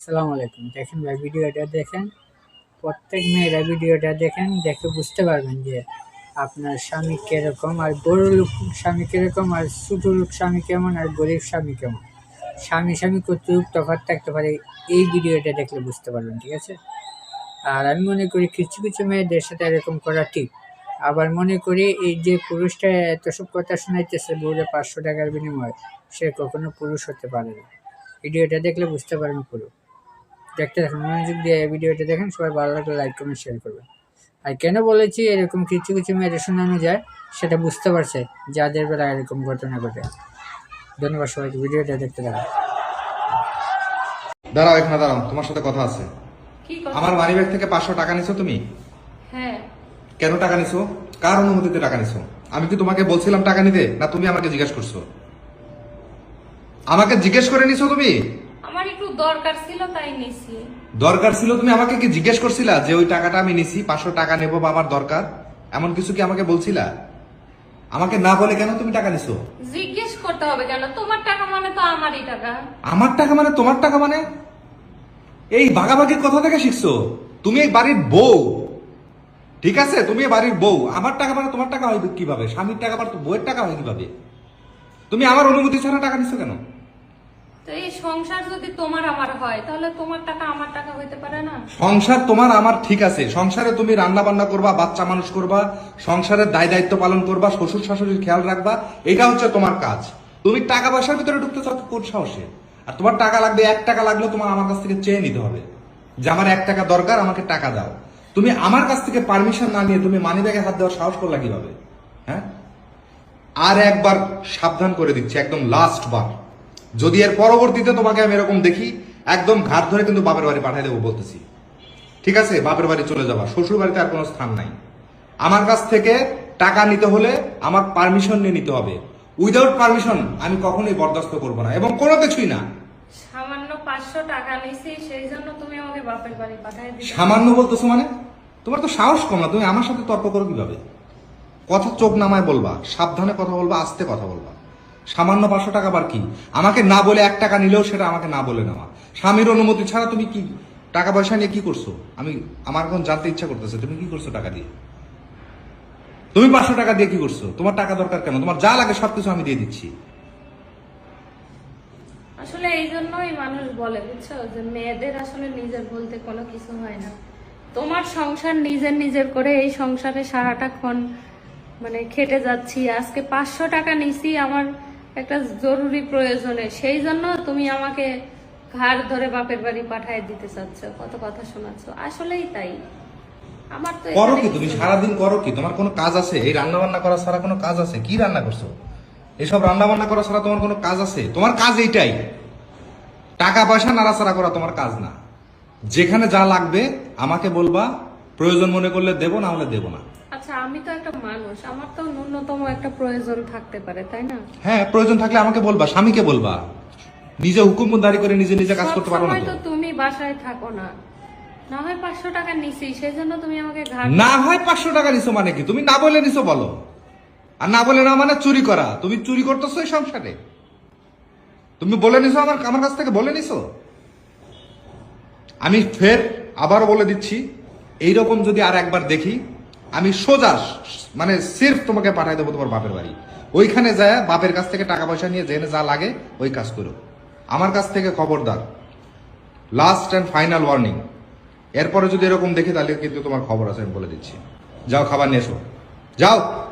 আসসালামু আলাইকুম। দেখেন ভাই, ভিডিওটা দেখেন। প্রত্যেক মেয়েরা ভিডিওটা দেখেন, দেখে বুঝতে পারবেন যে আপনার স্বামী কীরকম, আর বড় লোক স্বামী কীরকম, আর ছোটো লোক স্বামী কেমন, আর গরিব স্বামী কেমন। স্বামী স্বামী কতটুক তফাৎ থাকতে পারে, এই ভিডিওটা দেখলে বুঝতে পারবেন, ঠিক আছে? আর আমি মনে করি কিছু কিছু মেয়েদের সাথে এরকম করা ঠিক। আবার মনে করি এই যে পুরুষটা এত সব কথা শোনাইতেছে, বউরে পাঁচশো টাকার বিনিময়ে, সে কখনো পুরুষ হতে পারে না। ভিডিওটা দেখলে বুঝতে পারবেন পুরো। দেখতে দেখুন মনোযোগ দিয়ে এই ভিডিওটা দেখেন। সবাই ভালো লাগলে লাইক কমেন্ট শেয়ার করবেন। আর কেন বলেছি এরকম কিছু কিছু মেয়েদের শোনানো যায় সেটা বুঝতে পারছে যাদের বেলা এরকম ঘটনা ঘটে। ধন্যবাদ সবাইকে। ভিডিওটা দেখতে দেখুন দাঁড়াও এখানে দাঁড়াও। তোমার সাথে কথা আছে। আমার মানি ব্যাগ থেকে পাঁচশো টাকা নিছো তুমি? হ্যাঁ। কেন টাকা নিছো? কার অনুমতিতে টাকা নিছো? আমি কি তোমাকে বলছিলাম টাকা নিতে না তুমি আমাকে জিজ্ঞেস করছ? আমাকে জিজ্ঞেস করে নিছো তুমি? আমার একটু দরকার ছিল তাই নিছি। দরকার ছিল? তুমি আমাকে কি জিজ্ঞেস করছিলা যে ওই টাকাটা আমি নিছি পাঁচশো টাকা নেব বা আমার দরকার? এমন কিছু কি আমাকে বলছিলা? আমাকে না বলে কেন তুমি টাকা নিছো? জিজ্ঞেস করতে হবে কেন? তোমার টাকা মানে তো আমারই টাকা। আমার টাকা মানে তোমার টাকা মানে? এই ভাগাভাগির কথা থেকে শিখছো? তুমি এই বাড়ির বউ। ঠিক আছে? তুমি এই বাড়ির বউ। আমার টাকা মানে তোমার টাকা হয় কীভাবে? স্বামীর টাকা মানে তো বউয়ের টাকা হয় কীভাবে? তুমি আমার অনুমতি ছাড়া টাকা নিচ্ছ কেন? সংসার তোমার আমার ঠিক আছে। সংসারে তুমি রান্না বান্না করবা, বাচ্চা মানুষ করবা সংসারের দায় দায়িত্ব পালন করবা, শ্বশুর শাশুড়ির খেয়াল রাখবা, এটা হচ্ছে তোমার কাজ। তুমি টাকা পয়সার ভিতরে ঢুকতে চাও কোন সাহসে? আর তোমার টাকা লাগবে, এক টাকা লাগলেও তোমার আমার কাছ থেকে চেয়ে নিতে হবে। যে আমার এক টাকা দরকার, আমাকে টাকা দাও। তুমি আমার কাছ থেকে পারমিশন না নিয়ে তুমি মানি ব্যাগে হাত দেওয়ার সাহস করলা কীভাবে? হ্যাঁ? আর একবার সাবধান করে দিচ্ছি, একদম লাস্ট বার। যদি এর পরবর্তীতে তোমাকে আমি এরকম দেখি একদম ঘাট ধরে কিন্তু বাপের বাড়ি পাঠাই দেবো বলতেছি। ঠিক আছে? বাপের বাড়ি চলে যাবা। শ্বশুর বাড়িতে আর কোনো স্থান নাই। আমার কাছ থেকে টাকা নিতে হলে আমার পারমিশন নিয়ে নিতে হবে। উইদাউট পারমিশন আমি কখনোই বরদাস্ত করব না এবং কোনো কিছুই না। সামান্য পাঁচশো টাকা নিছি সেই জন্য তুমি আমাকে বাপের বাড়ি পাঠাই দিলে। সামান্য বলতেছো মানে? তোমার তো সাহস কম না। তুমি আমার সাথে তর্ক করো কীভাবে? কথা চোখ নামায় বলবা। সাবধানে কথা বলবা আস্তে কথা বলবা। সামান্য পাঁচশো টাকা বার কি আমাকে না বলে এক টাকা নিলেও সেটা আমাকে না বলে নেওয়া। স্বামীর অনুমতি ছাড়া তুমি কি টাকা পয়সা নিয়ে কি করছ? আমি, আমার এখন জানতে ইচ্ছা করতেছে, তুমি কি করছ টাকা দিয়ে? তুমি পাঁচশো টাকা দিয়ে কি করছ? তোমার টাকা দরকার কেন? তোমার যা লাগে সবকিছু আমি দিয়ে দিচ্ছি। আসলে এই জন্যই মানুষ বলে, বুঝছ? যে মেয়েদের আসলে নিজের বলতে কোনো কিছু হয় না। তোমার সংসার নিজের নিজের করে, এই সংসারে সারাটা ক্ষণ মানে খেটে যাচ্ছি। আজকে পাঁচশো টাকা নিছি, আমার একটা জরুরি প্রয়োজনে। সেই জন্য তুমি আমাকে ঘাড় ধরে বাপের বাড়ি পাঠায় দিতে চাচ্ছ। কত কথা শোনাচ্ছ। আসলেই তাই। আমার তো করো কি তুমি? সারাদিন করো কি? তোমার কোনো কাজ আছে? এই রান্না বান্না করা ছাড়া কোনো কাজ আছে? কি রান্না করছ? এসব রান্না বান্না করা ছাড়া তোমার কোনো কাজ আছে? তোমার কাজ এইটাই। টাকা পয়সা নাড়াচাড়া করা তোমার কাজ না। যেখানে যা লাগবে আমাকে বলবা। প্রয়োজন মনে করলে দেবো না হলে দেবো না। আচ্ছা আমি তো একটা মানুষ আমার তো ন্যূনতম একটা প্রয়োজন থাকতে পারে তাই না? হ্যাঁ প্রয়োজন থাকলে আমাকে বলবা স্বামীকে বলবা। নিজে করে নিজে নিজে কাজ করতে পারো না তো। তুমি বাসায় থাকো না। না হয় পাঁচশো টাকা নিছি তুমি আমাকে ঘাট না হয় পাঁচশো টাকা নিছো মানে কি? তুমি না বলে নিছো বলো। আর না বলে না মানে চুরি করা। তুমি চুরি করতেছো এই সংসারে। তুমি বলে নিছো আমার আমার কাছ থেকে বলে নিছো? আমি ফের আবার বলে দিচ্ছি এইরকম যদি আর একবার দেখি আমি সোজা মানে সির্ফ তোমাকে পাঠাই দেবো তোমার বাপের বাড়ি। ওইখানে যায়, বাপের কাছ থেকে টাকা পয়সা নিয়ে জেনে যা লাগে, ওই কাজ করো। আমার কাছ থেকে খবরদার। লাস্ট অ্যান্ড ফাইনাল ওয়ার্নিং এরপরে যদি এরকম দেখি, তাহলে কিন্তু তোমার খবর আছে, আমি বলে দিচ্ছি। যাও, খাবার নিয়ে এসো। যাও!